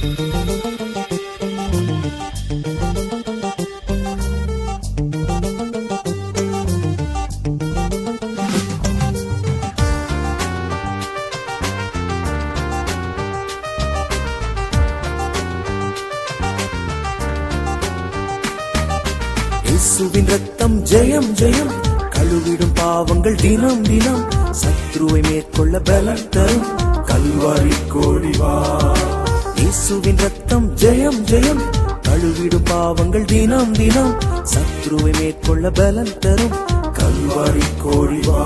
இயேசுவின் ரத்தம் ஜெயம் ஜெயம். கழுவிடும் பாவங்கள் தினம் தினம். சத்ருவை மேற்கொள்ள பலம் தரும். கல்வாரி கோடிவா இயேசுவின் ரத்தம் ஜெயம் ஜெயம். கழுவிடும் பாவங்கள் தினம் தினம். சத்ருவை மேற்கொள்ள பலன் தரும். கல்வாரி கோடிவா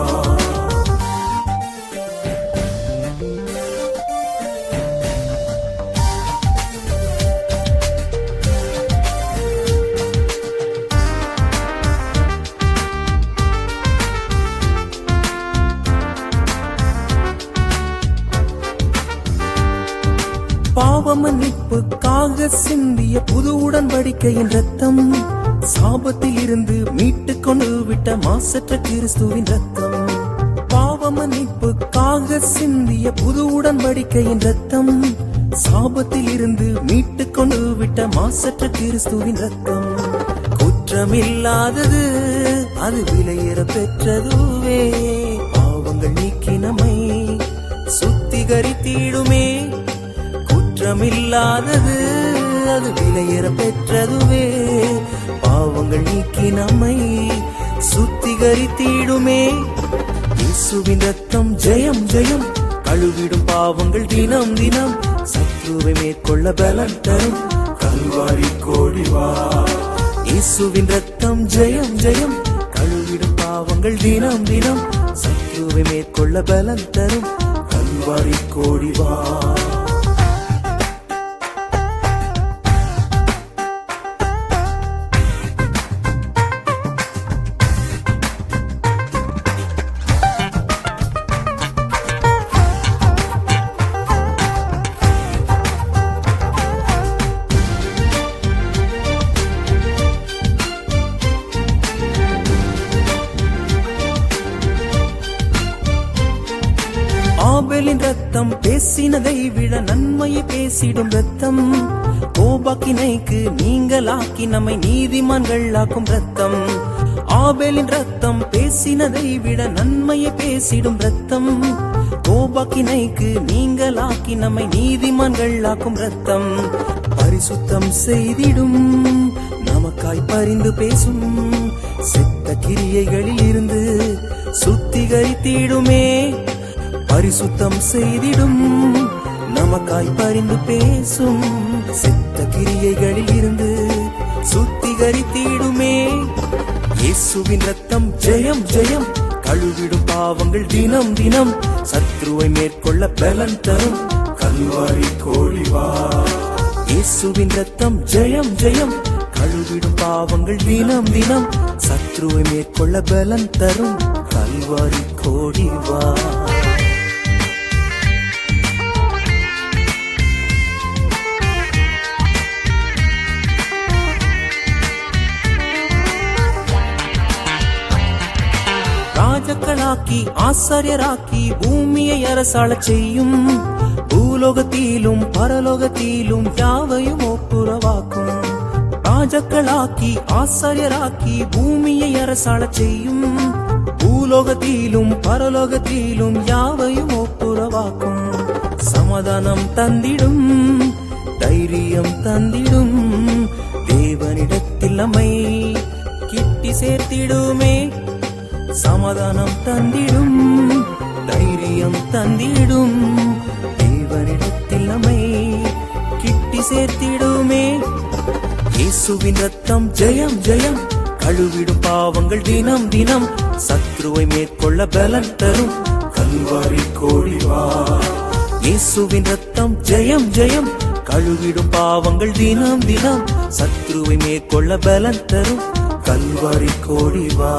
பாவ மன்னிப்புக்காக சிந்திய புது உடன்படிக்கையின் ரத்தம் சாபத்தில் இருந்து மீட்டு கொண்டு விட்ட மாசற்ற கிறிஸ்துவின் ரத்தம் பாவ மன்னிப்புக்காக சிந்திய புது உடன்படிக்கையின் ரத்தம் சாபத்தில் இருந்து மீட்டு கொண்டு விட்ட மாசற்ற கிறிஸ்துவின் ரத்தம் குற்றமில்லாதது அது விலையேற பெற்றதுவே. பாவங்கள் நீக்கினமை சுத்திகரித்தீடுமே சுத்திகரித்திடுமே. குற்றமில்லாதது அது விலையேற பெற்றதுவே. பாவங்கள் நீக்கி நம்மை சுத்திகரித்திடுமே. இயேசுவின் ரத்தம் ஜெயம் ஜெயம். கழுவிடும் பாவங்கள் தினம் தினம். சத்ருவை மேற்கொள்ள பலன் தரும். கல்வாரி கோடிவா இயேசுவின் ரத்தம் ஜெயம் ஜெயம். கழுவிடும் பாவங்கள் தினம் தினம். சத்ருவை மேற்கொள்ள பலன் தரும். கல்வாரி கோடிவா ஆபேலின் ரத்தம் பேசினதை விட நன்மையை பேசிடும் ரத்தம். கோபாக்கினைக்கு நீங்களாக்கி நம்மை நீதிமான்கள் ஆக்கும் ரத்தம். ஆபேலின் ரத்தம் பேசினதை விட நன்மையை பேசிடும் ரத்தம். கோபாக்கினைக்கு நீங்களாக்கி நம்மை நீதிமான்கள் ஆக்கும் ரத்தம். பரிசுத்தம் செய்திடும் நமக்காய் பரிந்து பேசும். செத்த கிரியைகளில் இருந்து சுத்திகரித்திடுமே. பரிசுத்தம் செய்திடும். நமக்காய் பரிந்து பேசும். சித்த கிரியைகளில் இருந்து சுத்திகரித்திடுமே. இயேசுவின் ரத்தம் ஜெயம் ஜெயம். கழுவிடும் பாவங்கள் தினம் தினம். சத்ருவை மேற்கொள்ள பலன் தரும். கல்வாரி கோழிவா இயேசுவின் ரத்தம் ஜெயம் ஜெயம். கழுவிடும் பாவங்கள் தினம் தினம். சத்ருவை மேற்கொள்ள பலன் தரும். கல்வாரி கோடிவா ஆக்கி ஆசாரியராக்கி பூமியை அரசாள செய்யும் பூலோகத்திலும் பரலோகத்திலும் யாவையும் ஒப்புரவாக்கும். ராஜக்களாக்கி ஆசாரியராக்கி பூமியை அரசாள செய்யும் பூலோகத்திலும் பரலோகத்திலும் யாவையும் ஒப்புரவாக்கும். சமாதானம் தந்திடும் தைரியம் தந்திடும் தேவனிடத்தில் நம்மை கிட்டி சேர்த்திடுமே. சமாதானம் தந்திடும் தைரியம் தந்திடும். தேவனிடத்தில் நம்மை கிட்டி சேர்த்திடுமே. இயேசுவின் ரத்தம் ஜெயம் ஜெயம். கழுவிடும் பாவங்கள் தினம் தினம். சத்ருவை மேற்கொள்ள பலன் தரும். கல்வாரி கோடிவா இயேசுவின் ரத்தம் ஜெயம் ஜெயம். கழுவிடும் பாவங்கள் தினம் தினம். சத்ருவை மேற்கொள்ள பலன் தரும். கல்வாரி கோடிவா